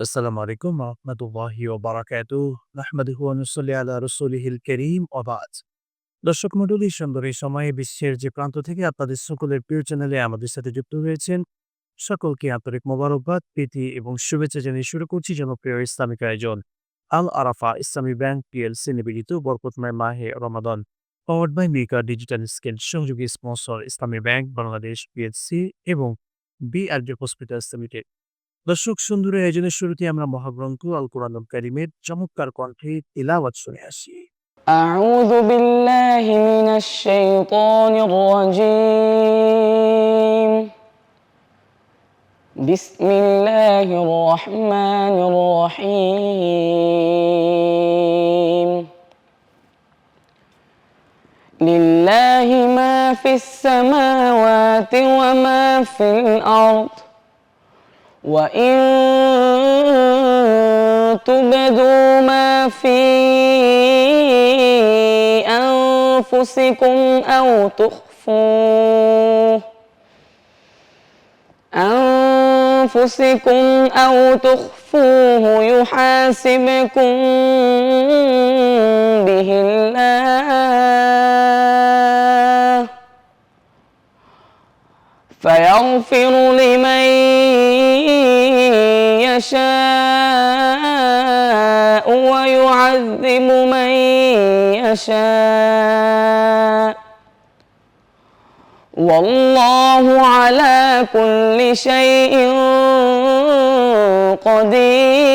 আসসালামু আলাইকুম রহমতুল্লাহি ও বারাকাতু নাহমাদুহু ওয়া নুসাল্লি আলা রাসূলিহিল কারীম বাদ দর্শক মণ্ডলী, সুন্দর সময়ে বিশ্বের যে প্রান্ত থেকে আপনাদের সকলের প্রিয় চ্যানেলে আমাদের সাথে যুক্ত হয়েছেন সকলকে আন্তরিক মোবারকবাদ, প্রীতি এবং শুভেচ্ছা জানিয়ে শুরু করছি জনপ্রিয় ইসলামিক আয়োজন আল আরাফা ইসলামী ব্যাংক পিএলসি নিবেদিত বরকতময় মাহে রমাদান। পাওয়ার্ড বাই মেকা ডিজিটাল স্কেল সংযোগী sponsor Islami bank, Bangladesh PLC এবং বিআরডি হসপিটালস লিমিটেড দর্শক সুন্দর আয়োজনের শুরুতে আমরা মহাগ্রন্থ আল কোরআন কারিমের চমৎকার কণ্ঠে তিলাওয়াত শুনে আসি أعوذ بالله من الشيطان الرجيم بسم الله الرحمن الرحيم لله ما في السماوات وما في الأرض وإن تبدوا ما في أنفسكم أو تخفوه أنفسكم أو تخفوه يحاسبكم به الله فيغفر لمن يشاء ويعذب من يشاء. والله على كل شيء قدير.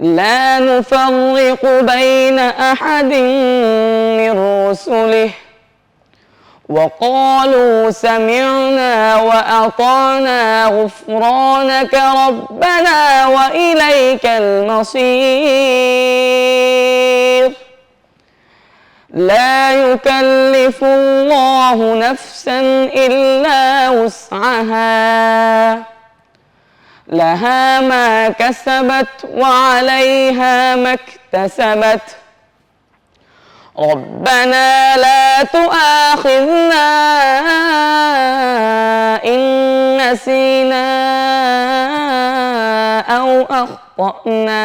لا نفرق بين أحد من رسله. وقالوا سمعنا وأطعنا غفرانك ربنا وإليك المصير. لا يكلف الله نفسا إلا وسعها. لها ما كسبت وعليها ما اكتسبت. ربنا لا تؤاخذنا إن نسينا أو أخطأنا.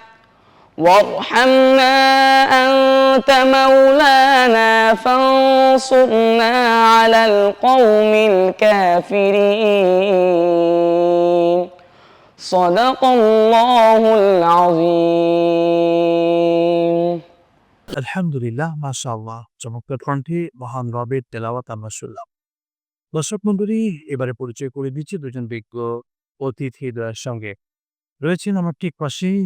وارحمنا أنت مولانا فانصرنا على القوم الكافرين صدق الله العظيم আলহামদুলিল্লাহ মাশাআল্লাহ চমৎকার কণ্ঠে মহান রবের তেলাওয়াত আমরা শুনলাম দর্শক মন্ডলী এবারে পরিচয় করে দিচ্ছি দুজন বিজ্ঞ অতিথিদের সঙ্গে রয়েছেন আমার ঠিক পাশেই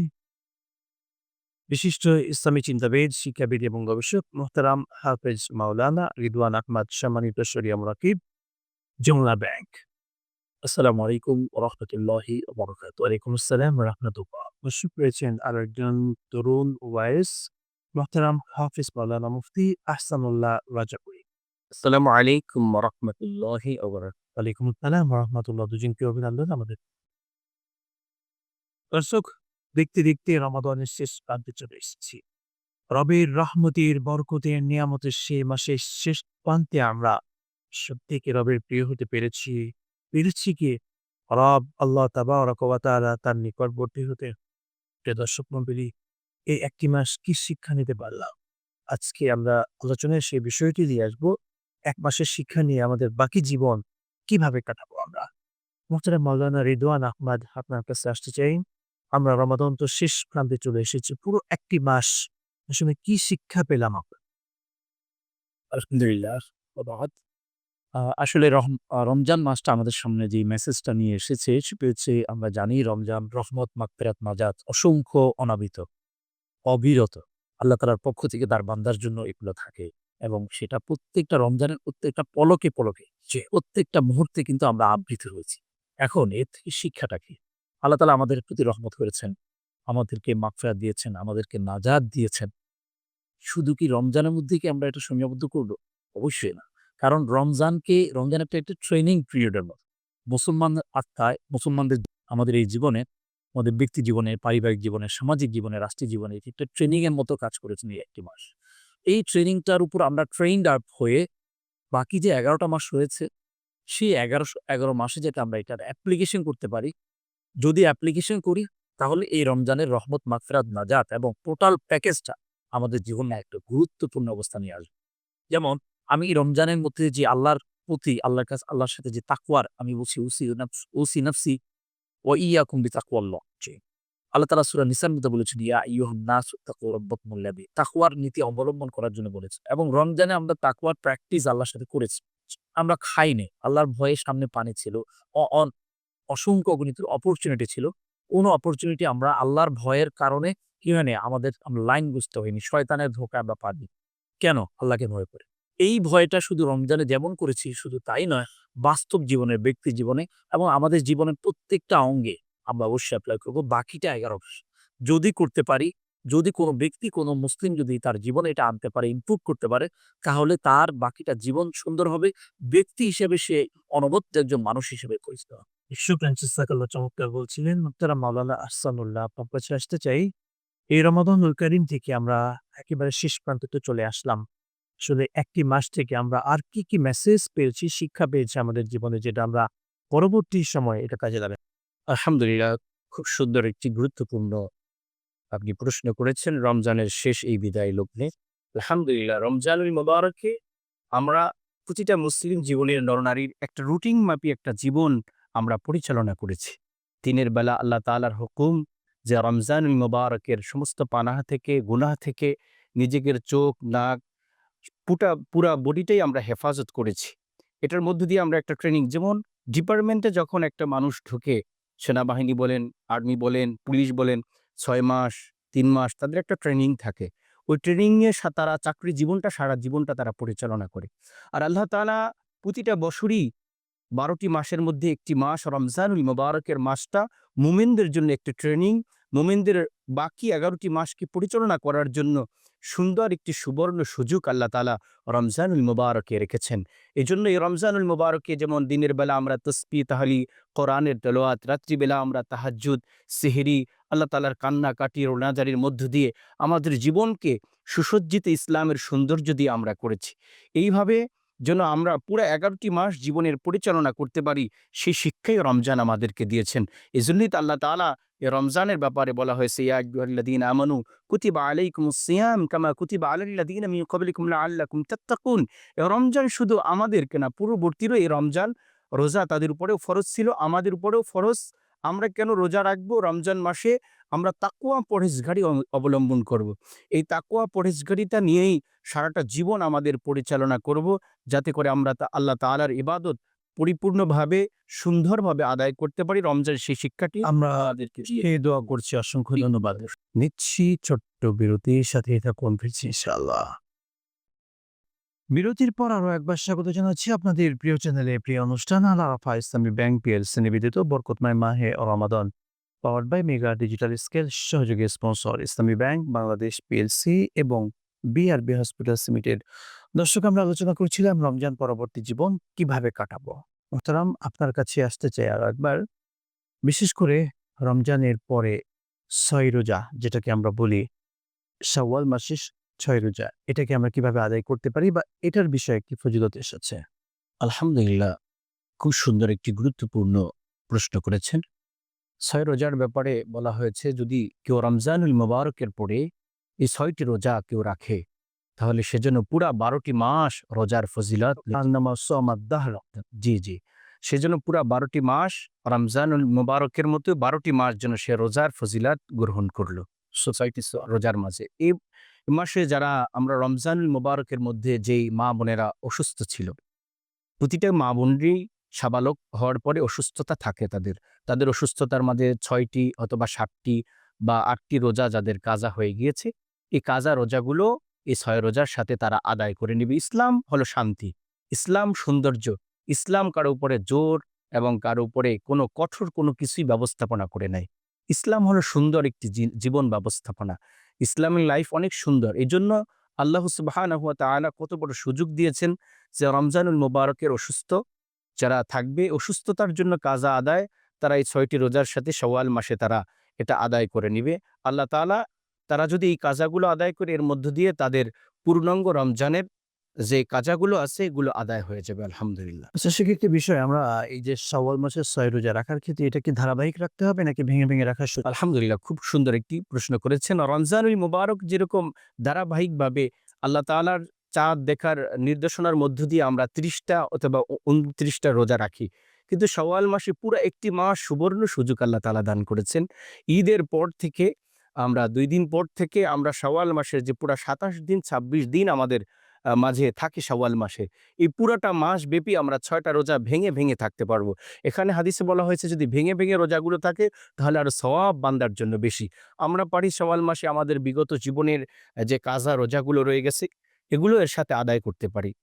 বিশিষ্ট ইসলামী চিন্তাবিদ শিক্ষাবিদ এবং গবেষক মোহতারাম হাফেজ মাওলানা রিদওয়ান আহমদ সম্মানিত শরিয়া মুরাকিব যমুনা ব্যাংক। আসসালামু আলাইকুম রহমতুল্লাহি বরকাত ওয়ালাইকুম আসসালাম রহমতুল্লাহ। দর্শক রয়েছেন আর একজন তরুণ ওয়াইস মোহতারাম হাফিজ মাওলানা মুফতি আহসানুল্লাহ রাজাপুরি আসসালামু আলাইকুম রহমতুল্লাহি ওয়ালাইকুম আসসালাম রহমতুল্লাহ। দুজনকে অভিনন্দন আমাদের? দর্শক দেখতে দেখতে রমাদানের শেষ প্রান্তে চলে এসেছি। রবের রহমতের, বরকতের, নিয়ামতের সে মাসের শেষ প্রান্তে আমরা সত্যিকে রবের প্রিয় হতে পেরেছি। পেরেছি কি? রব আল্লাহ তাবা রকবাতারা তার নিকটবর্তী হতে। দর্শক মন্ডলী এই একটি মাস কি শিক্ষা নিতে পারলাম? আজকে আমরা আলোচনায় সেই বিষয়টি দিয়ে আসব, এক মাসের শিক্ষা নিয়ে আমাদের বাকি জীবন কীভাবে কাটাবো আমরা? মোহতারা মাওলানা রিদওয়ান আহমদ আপনার কাছে আসতে চাই। আমরা রমাদান তো শেষ প্রান্তে চলে এসেছি। পুরো একটি মাস আসলে কি শিক্ষা পেলাম আমরা? আলহামদুলিল্লাহ আসলে রমজান মাসটা আমাদের সামনে যে মেসেজটা নিয়ে এসেছে, সেটা হচ্ছে আমরা জানি রমজান রহমত মাকফেরাত নাজাত অসংখ্য অনাবিত, অবিরত। আল্লাহ তালার পক্ষ থেকে তার বান্দার জন্য এগুলো থাকে এবং সেটা প্রত্যেকটা রমজানের প্রত্যেকটা পলকে পলকে, যে প্রত্যেকটা মুহূর্তে কিন্তু আমরা আবৃত হয়েছি। এখন এর থেকে শিক্ষাটা কি? আল্লাহ তালা আমাদের প্রতি রহমত করেছেন। আমাদেরকে মাকফেরাত দিয়েছেন, আমাদেরকে নাজাদ দিয়েছেন। শুধু কি রমজানের মধ্যে কি আমরা এটা সীমাবদ্ধ করব? অবশ্যই না। কারণ রমজানকে, রমজান একটা একটা ট্রেনিং পিরিয়ডের মতো মুসলমান আত্মায়, মুসলমানদের আমাদের এই জীবনে, আমাদের ব্যক্তি জীবনে, পারিবারিক জীবনে, সামাজিক জীবনে, রাষ্ট্রীয় জীবনে এটি একটা ট্রেনিং এর মতো কাজ করেছেন এই একটি মাস। এই ট্রেনিংটার উপর আমরা ট্রেন্ড আপ হয়ে বাকি যে এগারোটা মাস রয়েছে, সেই এগারোশো, এগারো মাসে যাতে আমরা এটার অ্যাপ্লিকেশন করতে পারি যদি অ্যাপ্লিকেশন করি, তাহলে এই রমজানের রহমত, মাগফিরাত, নাজাত এবং টোটাল প্যাকেজটা আমাদের জীবনে একটা গুরুত্বপূর্ণ অবস্থা নিয়ে আসবে। যেমন, আমি এই রমজানের মধ্যে যে আল্লাহর প্রতি, আল্লাহর কাছে, আল্লাহর সাথে যে তাকওয়ার, আমি বলছি নাফস- ওসি নাফসি ও ইয়াকুম বি তাকওয়াল্লাহ যে আল্লাহ তাআলা সূরা নিসার মধ্যে বলেছেন, ইয়া আইয়ুহান নাস তাকু রাব্বাকুমুল লাযী তাকওয়ার নীতি অবলম্বন করার জন্য বলেছে। এবং রমজানে আমরা তাকওয়ার প্র্যাকটিস আল্লাহর সাথে করেছি। আমরা খাইনি, আল্লাহর ভয়ে সামনে পানি ছিল অসংখ্য অগণিত অপরচুনিটি ছিল। কোনো অপরচুনিটি আমরা আল্লাহর ভয়ের কারণে হয়নি আমাদের আমরা লাইন বুঝতে হয়নি, শয়তানের ধোকা আমরা পারি কেন? আল্লাহকে ভয় করে। এই ভয়টা শুধু রমজানে যেমন করেছি, শুধু তাই নয়, বাস্তব জীবনে ব্যক্তি জীবনে এবং আমাদের জীবনের প্রত্যেকটা অঙ্গে আমরা অবশ্যই অ্যাপ্লাই করব। বাকিটা এগারো যদি করতে পারি, যদি কোনো ব্যক্তি, কোনো মুসলিম যদি তার জীবনে এটা আনতে পারে ইমপ্রুভ করতে পারে, তাহলে তার বাকিটা জীবন সুন্দর হবে। ব্যক্তি হিসেবে সে অনবদ্য একজন মানুষ হিসেবে পরিচিত হবে। চমৎকার বলছিলেন মাওলানা আহসানুল্লাহ আসতে চাই এই করিম থেকে আমরা একেবারে শেষ প্রান্ততে চলে আসলাম আসলে একটি মাস থেকে আমরা আর কি কি মেসেজ পেয়েছি শিক্ষা পেয়েছি আমাদের জীবনে যেটা আমরা পরবর্তী সময়ে এটা কাজে লাগাই আলহামদুলিল্লাহ খুব সুন্দর একটি গুরুত্বপূর্ণ আপনি প্রশ্ন করেছেন রমজানের শেষ এই বিদায় লগ্নে আলহামদুলিল্লাহ রমজানুল মোবারকে আমরা প্রতিটা মুসলিম জীবনের নরনারীর একটা রুটিন মাপি একটা জীবন আমরা পরিচালনা করেছি। দিনের বেলা আল্লাহ তাআলার হুকুম যে রমজানুল মোবারকের সমস্ত পানাহা থেকে, গুনাহ থেকে নিজেদের চোখ, নাক, পুটা, পুরা বডিটাই আমরা হেফাজত করেছি। এটার মধ্য দিয়ে আমরা একটা ট্রেনিং, যেমন ডিপার্টমেন্টে যখন একটা মানুষ ঢুকে, সেনাবাহিনী বলেন, আর্মি বলেন, পুলিশ বলেন, ছয় মাস, তিন মাস তাদের একটা ট্রেনিং থাকে। ওই ট্রেনিংয়ে তারা চাকরি জীবনটা, সারা জীবনটা তারা পরিচালনা করে। আর আল্লাহ তাআলা প্রতিটা বছরই বারোটি মাসের মধ্যে একটি মাস রমজানুল মোবারকের মাসটা মোমেনদের জন্য একটি ট্রেনিং। মোমেনদের বাকি এগারোটি মাসকে পরিচালনা করার জন্য সুন্দর একটি সুবর্ণ সুযোগ আল্লাহ তালা রমজানুল মুবারকে রেখেছেন। এই জন্য এই রমজানুল মুবারকে যেমন দিনের বেলা আমরা তসপি তাহলি, কোরআনের তেলোয়াত রাত্রিবেলা আমরা তাহাজ্জুদ, সেহেরি, আল্লাহ তালার কান্না কাটি রোনাজারির মধ্য দিয়ে আমাদের জীবনকে সুসজ্জিত ইসলামের সৌন্দর্য দিয়ে আমরা করেছি। এইভাবে যেন আমরা পুরো এগারোটি মাস জীবনের পরিচালনা করতে পারি, সেই শিক্ষাই রমজান আমাদেরকে দিয়েছেন। এই জন্যই তো আল্লাহ তালা এই রমজানের ব্যাপারে বলা হয়েছে, ইয়া আইয়ুহাল্লাযীনা আমানু কুতিবা আলাইকুমুস সিয়াম কামা কুতিবা আলাল্লাযীনা মিন ক্বাবলিকুম লাআল্লাকুম তাত্তাকুন। রমজান শুধু আমাদেরকে না, পূর্ববর্তীরও এই রমজান রোজা তাদের উপরেও ফরজ ছিল, আমাদের উপরেও ফরজ। আমরা কেন রোজা রাখব? রমজান মাসে আমরা তাকুয়া অব- অবলম্বন করব। এই তাকুয়া পরহেজগারিতা নিয়েই সারাটা জীবন আমাদের পরিচালনা করব যাতে করে আমরা তা আল্লাহ তাআলার ইবাদত পরিপূর্ণভাবে সুন্দরভাবে আদায় করতে পারি। রমজান সেই শিক্ষাটি আমরা এই দোয়া করছি। অসংখ্য ধন্যবাদ। নিচ্ছি ছোট্ট বিরতির সাথে থাকুন ফিরছি ইনশাআল্লাহ। বিরতির পর আরও একবার স্বাগত জানাচ্ছি আপনাদের প্রিয় চ্যানেলে। প্রিয় অনুষ্ঠান আল আরাফা ইসলামী ব্যাংক পিএলসি নিবেদিত বরকতময় মাহে রমাদান। Powered by mega digital scale সহযোগী sponsor Islami bank, Bangladesh PLC এবং বিআরবি হসপিটাল লিমিটেড দর্শক, আমরা আলোচনা করছিলাম রমজান পরবর্তী জীবন কীভাবে কাটাবো। মোহতারাম, আপনার কাছে আসতে চাই আরও একবার। বিশেষ করে রমজানের পরে ছয় রোজা, যেটাকে আমরা বলি শাওয়াল মাসের ছয় রোজা, এটাকে আমরা কীভাবে আদায় করতে পারি বা এটার বিষয়ে কি ফজিলত এসেছে? আলহামদুলিল্লাহ, খুব সুন্দর একটি গুরুত্বপূর্ণ প্রশ্ন করেছেন। ছয় রোজার ব্যাপারে বলা হয়েছে যদি কেউ রমজানুল মোবারকের পরে এই ছয়টি রোজা কেউ রাখে তাহলে সেজন্য পুরা বারোটি মাস রোজার ফজিলত জি জি। সেজন্য পুরা বারোটি মাস রমজানুল মুবারকের মতো বারোটি মাস যেন সে রোজার ফজিলাত গ্রহণ করল সোসাইটি রোজার মাঝে। এই মাসে যারা আমরা রমজানুল মুবারকের মধ্যে যেই মা বোনেরা অসুস্থ ছিল প্রতিটা মা বোনেরই সাবালক হওয়ার পরে অসুস্থতা থাকে তাদের। তাদের অসুস্থতার মাঝে ছয়টি অথবা সাতটি বা আটটি রোজা যাদের কাজা হয়ে গিয়েছে, এই কাজা রোজাগুলো এই ছয় রোজার সাথে তারা আদায় করে নেবে। ইসলাম হলো শান্তি। ইসলাম সৌন্দর্য। ইসলাম কারও উপরে জোর এবং কারও উপরে কোনো কঠোর কোনো কিছুই ব্যবস্থাপনা করে নাই ইসলাম হলো সুন্দর একটি জীবন ব্যবস্থাপনা। ইসলামের লাইফ অনেক সুন্দর। এই জন্য আল্লাহ সুবাহ কত বড় সুযোগ দিয়েছেন যে রমজানুল মোবারকের অসুস্থ যারা থাকবে অসুস্থতার জন্য কাজা আদায় তারা এই ছয়টি রোজার সাথে সওয়াল মাসে তারা এটা আদায় করে নিবে। আল্লাহ তাআলা তারা যদি এই কাজাগুলো আদায় করে এর মধ্য দিয়ে তাদের পূর্ণাঙ্গ রমজানের যে কাজাগুলো আছে এগুলো আদায় হয়ে যাবে আলহামদুলিল্লাহ। আচ্ছা সেক্ষেত্রে বিষয় আমরা এই যে সওয়াল মাসের ছয় রোজা রাখার ক্ষেত্রে এটা কি ধারাবাহিক রাখতে হবে নাকি ভেঙে ভেঙে রাখার সুযোগ আলহামদুলিল্লাহ খুব সুন্দর একটি প্রশ্ন করেছেন। রমজানুল মুবারক যেরকম ধারাবাহিকভাবে আল্লাহ তাআলার চাঁদ দেখার নির্দেশনার মধ্য দিয়ে আমরা ত্রিশটা অথবা উনত্রিশটা রোজা রাখি। কিন্তু সওয়াল মাসে পুরো একটি মাস সুবর্ণ সুযোগ আল্লাহ তাআলা দান করেছেন। ঈদের পর থেকে আমরা দুই দিন পর থেকে আমরা সওয়াল মাসের যে পুরা সাতাশ দিন ২৬ দিন আমাদের মাঝে থাকে সওয়াল মাসে। এই পুরাটা মাস ব্যাপী আমরা ছয়টা রোজা ভেঙে ভেঙে থাকতে পারব। এখানে হাদিসে বলা হয়েছে, যদি ভেঙে ভেঙে রোজাগুলো থাকে, তাহলে আরও সওয়াব বান্দার জন্য বেশি। আমরা পারি সওয়াল মাসে আমাদের বিগত জীবনের যে কাজা রোজাগুলো রয়ে গেছে এগুলো এর সাথে আদায় করতে পারি।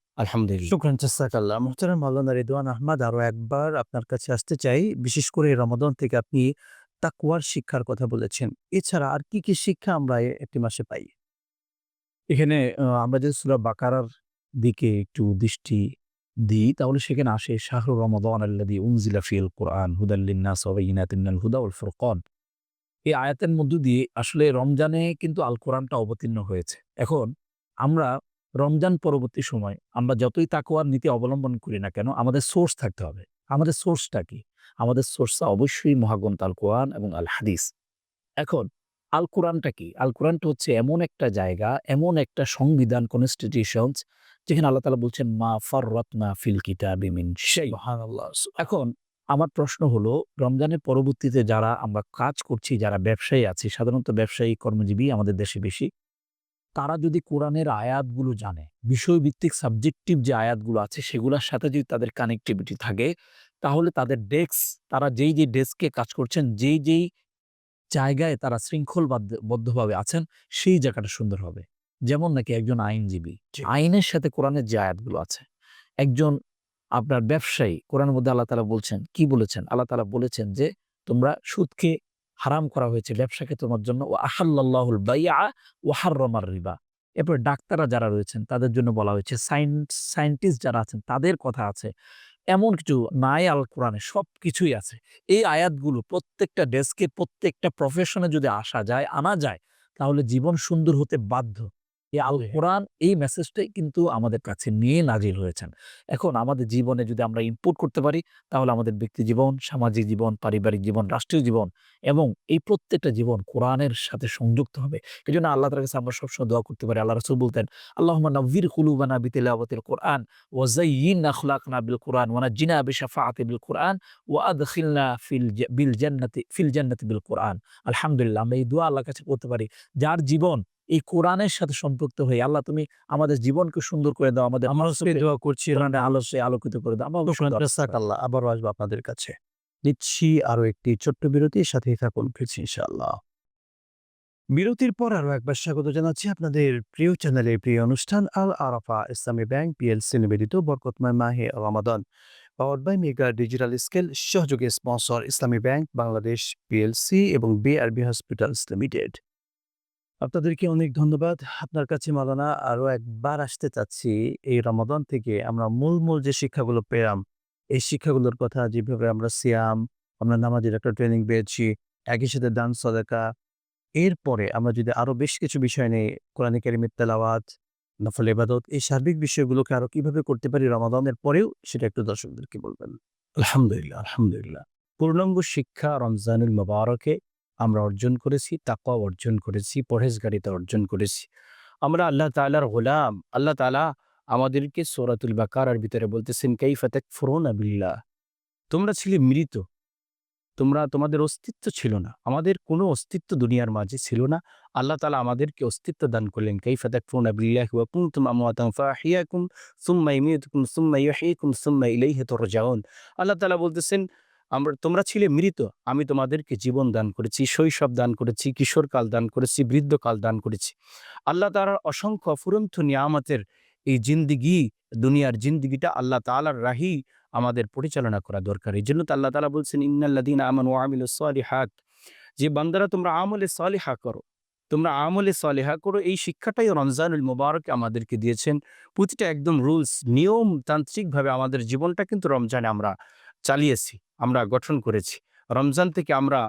শিক্ষার কথা বলেছেন। কি কি শিক্ষা এখানে সেখানে আসে রমাদান ফুরকান। এই আয়াতের মধ্য দিয়ে আসলে রমজানে কিন্তু আল কোরআনটা অবতীর্ণ হয়েছে। এখন আমরা রমজান পরবর্তী সময় আমরা যতই তাকওয়ার নীতি অবলম্বন করি না কেন, আমাদের সোর্স থাকতে হবে। আমাদের সোর্সটা কি? আমাদের সোর্সটা অবশ্যই মহাগ্রন্থ আল কোরআন এবং আল হাদিস। এখন, আল কোরআনটা কি? আল কোরআনটা হচ্ছে এমন একটা জায়গা, এমন একটা সংবিধান কনস্টিটিউশনস যেখানে আল্লাহ তালা বলছেন, মা ফাররাতনা ফিল কিতাবি মিন এখন, আমার প্রশ্ন হলো, রমজানের পরবর্তীতে যারা আমরা কাজ করছি, যারা ব্যবসায়ী আছি, সাধারণত ব্যবসায়ী কর্মজীবী আমাদের দেশে বেশি তারা যদি কোরআনের আয়াতগুলো জানে বিষয়ভিত্তিক সাবজেক্টিভ যে আয়াতগুলো আছে সেগুলোর সাথে যদি তাদের কানেক্টিভিটি থাকে তাহলে তাদের ডেস্ক তারা যেই যেই ডেস্কে কাজ করছেন যেই যেই জায়গায় তারা শৃঙ্খলবদ্ধভাবে আছেন সেই জায়গাটা সুন্দর হবে। যেমন নাকি একজন আইনজীবী। আইনের সাথে কোরআনের যে আয়াতগুলো আছে একজন আপনার ব্যবসায়ী কোরআনের মধ্যে আল্লাহ তালা বলছেন কি বলেছেন? আল্লাহ তালা বলেছেন যে তোমরা সুদকে হারাম করা হয়েছে ব্যবসাকে তোমার জন্য। ও আহাল্লাহুল বাইয়া ও হার্রমার রিবা। এরপর ডাক্তাররা যারা রয়েছেন, তাদের জন্য বলা হয়েছে সাইন্স সায়েন্টিস্ট যারা আছেন, তাদের কথা আছে। এমন কিছু নাই আল কোরআনে সব কিছুই আছে। এই আয়াতগুলো প্রত্যেকটা ডেস্কে প্রত্যেকটা প্রফেশনে যদি আসা যায়, আনা যায়, তাহলে জীবন সুন্দর হতে বাধ্য। এই আল কোরআন এই মেসেজটাই কিন্তু আমাদের কাছে নিয়ে নাজিল হয়েছেন। এখন আমাদের জীবনে যদি আমরা ইনপুট করতে পারি তাহলে আমাদের ব্যক্তি জীবন সামাজিক জীবন পারিবারিক জীবন রাষ্ট্রীয় জীবন এবং এই প্রত্যেকটা জীবন কোরআনের সাথে সংযুক্ত হবে। এই জন্য আল্লাহ তার কাছে আমরা সবসময় দোয়া করতে পারি। আল্লাহ রসুল বলতেন আল্লাহ নব্বির কুলুবানা বিতিলাওয়াতিল কোরআন ওয়াজাইয়িন আখলাকনা বিল কোরআন ওয়ানাজ্জিনা বিশাফাআতি বিল কোরআন ওয়া আদখিলনা ফিল বিল জান্নাতি ফিল জান্নাতি বিল কোরআন। আলহামদুলিল্লাহ আমরা এই দোয়া আল্লাহর কাছে করতে পারি। যার জীবন এই কোরআনের সাথে সম্পৃক্ত হয়ে আল্লাহ তুমি আমাদের জীবনকে সুন্দর করে দাও আমাদের দোয়া করছি কোরআনের আলোকিত করে দাও। আল্লাহ আবারও আসব আপনাদের কাছে। নিচ্ছি আরও একটি ছোট্ট বিরতির সাথে থাকুন ফিরছি ইনশাআল্লাহ। বিরতির পর আরও একবার স্বাগত জানাচ্ছি আপনাদের প্রিয় চ্যানেলের প্রিয় অনুষ্ঠান আল আরাফা ইসলামী ব্যাংক পিএলসি নিবেদিত বরকতময় মাহে রমাদান। Power by mega digital scale সহযোগী sponsor Islami bank Bangladesh PLC এবং বিআরবি হসপিটালস লিমিটেড আপনাদেরকে অনেক ধন্যবাদ। আপনার কাছে মালানা আরও একবার আসতে চাচ্ছি। এই রমাদান থেকে আমরা মূল মূল যে শিক্ষাগুলো পেলাম, এই শিক্ষাগুলোর কথা যেভাবে আমরা সিয়াম, আমরা নামাজের একটা ট্রেনিং পেয়েছি, একই সাথে দান, সদাকা। এরপরে আমরা যদি আরও বেশ কিছু বিষয় নিয়ে কোরআন কারিমের তেলাওয়াত, নফল ইবাদত, এই সার্বিক বিষয়গুলোকে আরও কীভাবে করতে পারি রমাদানের পরেও সেটা একটু দর্শকদেরকে বলবেন। আলহামদুলিল্লাহ আলহামদুলিল্লাহ। পূর্ণাঙ্গ শিক্ষা রমজানুল মোবারকে আমরা অর্জন করেছি তাকওয়া অর্জন করেছি, পরহেজগারিতা অর্জন করেছি। আমরা আল্লাহ তাআলার গোলাম, আল্লাহ তালা আমাদেরকে সূরাতুল বাকারার ভিতরে বলতেছেন, কাইফা তাকফুরুনা বিল্লাহ? তোমরা ছিলে মৃত। তোমরা, তোমাদের অস্তিত্ব ছিল না। আমাদের কোনো অস্তিত্ব দুনিয়ার মাঝে ছিল না। আল্লাহ তালা আমাদেরকে অস্তিত্ব দান করলেন, কাইফা তাকফুরুনা বিল্লাহি ওয়া কুনতুম আমওয়াতান ফাহিয়াকুম সুম্মা ইউমীতুকুম সুম্মা ইউহয়ীকুম সুম্মা ইলাইহি তুরজাউন। আল্লাহ তালা বলতেছেন আমরা, তোমরা ছিলে মৃত, আমি তোমাদেরকে জীবন দান করেছি, শৈশব দান করেছি, কিশোরকাল দান করেছি, বৃদ্ধকাল দান করেছি। আল্লাহ তাআলার অসংখ্য অফুরন্ত নিয়ামতের এই জিন্দিগি, দুনিয়ার জিন্দিগিটা আল্লাহ তাআলার রাহি আমাদের পরিচালনা করা দরকার। এই জন্য তো আল্লাহ তালা বলছেন ইন্নাল্লাদিন আমান ও আমিল সালিহাত। যে বান্দারা, তোমরা আমলে সালিহা করো, তোমরা আমলে সালেহা করো। এই শিক্ষাটাই রমজানুল মুবারক আমাদেরকে দিয়েছেন। প্রতিটা একদম রুলস, নিয়ম, তান্ত্রিকভাবে আমাদের জীবনটা কিন্তু রমজানে আমরা চালিয়েছি, আমরা গঠন করেছি। রমজান থেকে আমরা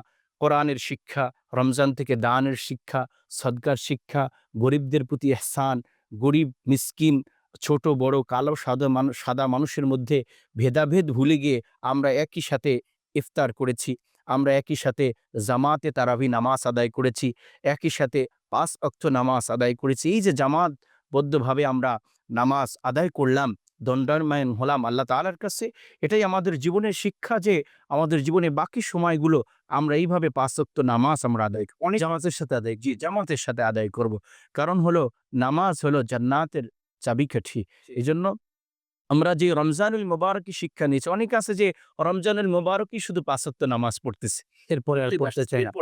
কোরআনের শিক্ষা, রমজান থেকে দানের শিক্ষা, সদকার শিক্ষা, গরিবদের প্রতি এহসান গরিব, মিসকিন, ছোট, বড়, কালো, সাদা মানুষ সাদা মানুষের মধ্যে ভেদাভেদ ভুলে গিয়ে আমরা একই সাথে ইফতার করেছি, আমরা একই সাথে জামাতে তারাবি নামাজ আদায় করেছি, একই সাথে পাঁচ অক্ত নামাজ আদায় করেছি। এই যে জামাতবদ্ধভাবে আমরা নামাজ আদায় করলাম দণ্ডায়মান হলাম আল্লাহ তালার কাছে। এটাই আমাদের জীবনের শিক্ষা যে আমাদের জীবনে বাকি সময়গুলো আমরা এইভাবে পাঁচ নামাজ আমরা আদায় করি অনেক জামাতের সাথে আদায় জি জামাতের সাথে আদায় করব। কারণ হলো নামাজ হলো জান্নাতের চাবিকাঠি। এই জন্য আমরা যে রমজানুল মোবারকই শিক্ষা নিয়েছি অনেক আছে যে রমজানুল মোবারকই শুধু পাঁচত্ব নামাজ পড়তেছে। এরপরে আর পড়তে চাই না।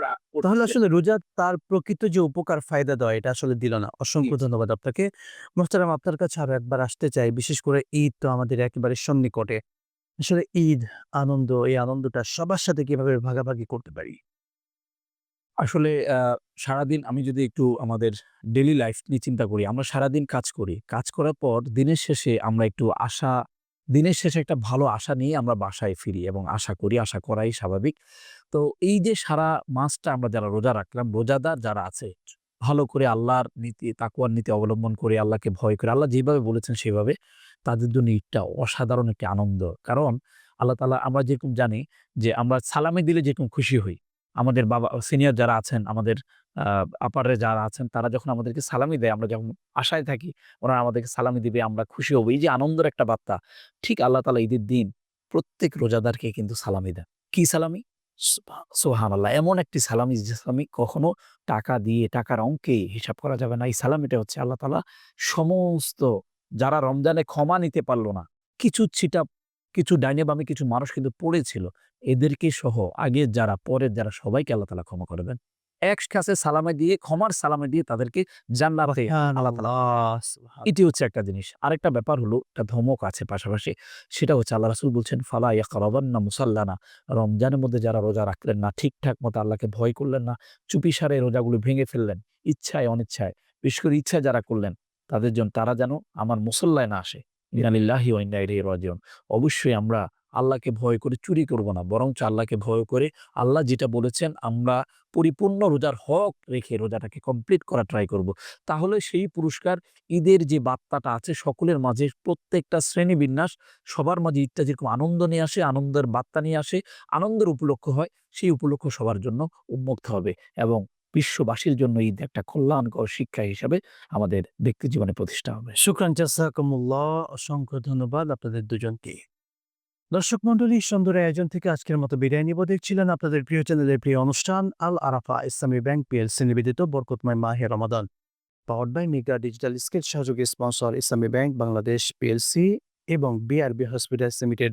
তাহলে আসলে রোজা তার প্রকৃত যে উপকার ফায়দা দেয় এটা আসলে দিল না। অসংখ্য ধন্যবাদ আপনাকে। মোহতারাম আপনার কাছে আরও একবার আসতে চাই। বিশেষ করে ঈদ তো আমাদের একেবারে সন্নিকটে। আসলে ঈদ আনন্দ এই আনন্দটা সবার সাথে কীভাবে ভাগাভাগি করতে পারি? আসলে সারাদিন আমি যদি একটু আমাদের ডেলি লাইফ নিয়ে চিন্তা করি, আমরা সারাদিন কাজ করি। কাজ করার পর দিনের শেষে আমরা একটু আশা, দিনের শেষে একটা ভালো আশা নিয়ে আমরা বাসায় ফিরি এবং আশা করি, আশা করাই স্বাভাবিক। তো এই যে সারা মাসটা আমরা যারা রোজা রাখলাম, রোজাদার যারা আছে, ভালো করে আল্লাহর নীতি তাকুয়ার নীতি অবলম্বন করে আল্লাহকে ভয় করে, আল্লাহ যেভাবে বলেছেন সেভাবে, তাদের জন্য ঈদটা অসাধারণ একটি আনন্দ। কারণ আল্লাহ তালা আমরা যেরকম জানি যে আমরা সালামে দিলে যেরকম খুশি হই। আমাদের বাবা সিনিয়র যারা আছেন, আমাদের আপারে যারা আছেন, তারা যখন আমাদেরকে সালামি দেয়, আমরা যখন আশায় থাকি, ওনারা আমাদেরকে সালামি দিবে, আমরা খুশি হব। এই যে আনন্দের একটা বার্তা, ঠিক আল্লাহ তালা ঈদের দিন প্রত্যেক রোজাদারকে কিন্তু সালামি দেন। কি সালামি? সোহান আল্লাহ এমন একটি সালামি যে সালামি কখনো টাকা দিয়ে, টাকার অঙ্কে হিসাব করা যাবে না। এই সালামিটা হচ্ছে আল্লাহ তালা সমস্ত, যারা রমজানে ক্ষমা নিতে পারল না, কিছু ছিটা কিছু ডাইনে বামে কিছু মানুষ কিন্তু পড়েছিল। এদেরকে সহ আগের যারা পরের যারা সবাইকে আল্লাহ তালা ক্ষমা করবেন এক কাছে সালামে দিয়ে ক্ষমার সালামে দিয়ে তাদেরকে জান্নাতে আল্লাহ এটি হচ্ছে একটা জিনিস। আরেকটা ব্যাপার হলো একটা ধমক আছে পাশাপাশি। সেটা হচ্ছে আল্লাহ রাসুল বলছেন ফালা ইয়াকারাবান্না মুসাল্লানা। রমজানের মধ্যে যারা রোজা রাখলেন না ঠিকঠাক মতো আল্লাহকে ভয় করলেন না চুপিসারে রোজাগুলো ভেঙে ফেললেন ইচ্ছায় অনিচ্ছায়। বিশেষ করে ইচ্ছায় যারা করলেন তাদের জন্য তারা যেন আমার মুসল্লায় না আসে। ইনালিল্লাহি ওয়া ইন্না রাজিউন। অবশ্যই আমরা আল্লাহকে ভয় করে চুরি করব না, বরঞ্চ আল্লাহকে ভয় করে আল্লাহ যেটা বলেছেন আমরা পরিপূর্ণ রোজার হক রেখে রোজাটাকে কমপ্লিট করা ট্রাই করব। তাহলে সেই পুরস্কার, ঈদের যে বার্তাটা আছে সকলের মাঝে প্রত্যেকটা শ্রেণি বিন্যাস সবার মাঝে ঈদটা যেরকম আনন্দ নিয়ে আসে, আনন্দের বার্তা নিয়ে আসে, আনন্দের উপলক্ষ হয়, সেই উপলক্ষ সবার জন্য উন্মুক্ত হবে এবং বিশ্ববাসীর জন্য ঈদ একটা কল্যাণকর শিক্ষা হিসাবে আমাদের ব্যক্তি জীবনে প্রতিষ্ঠা হবে। শুক্রান অসংখ্য ধন্যবাদ আপনাদের দুজনকে। দর্শক মন্ডলী সুন্দর আয়োজন থেকে আজকের মতো বিদায় নিব। দেখছিলেন আপনাদের প্রিয় চ্যানেলের প্রিয় অনুষ্ঠান, আল আরাফা ইসলামী ব্যাংক পিএলসি নিবেদিত বরকতময় মাহে রমাদান। Powered by mega digital scale সহযোগী sponsor Islami bank, Bangladesh PLC এবং বিআরবি হসপিটালস লিমিটেড।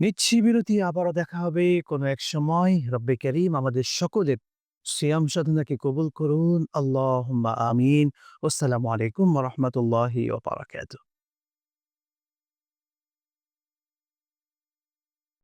নিচ্ছি বিরতি আবারও দেখা হবে কোনো এক সময়। রব্বে করিম আমাদের সকলের সিয়াম সাধনাকে কবুল করুন আল্লাহ আমিন আসসালামু আলাইকুম রহমতুল্লাহি ওবরাকাতুহ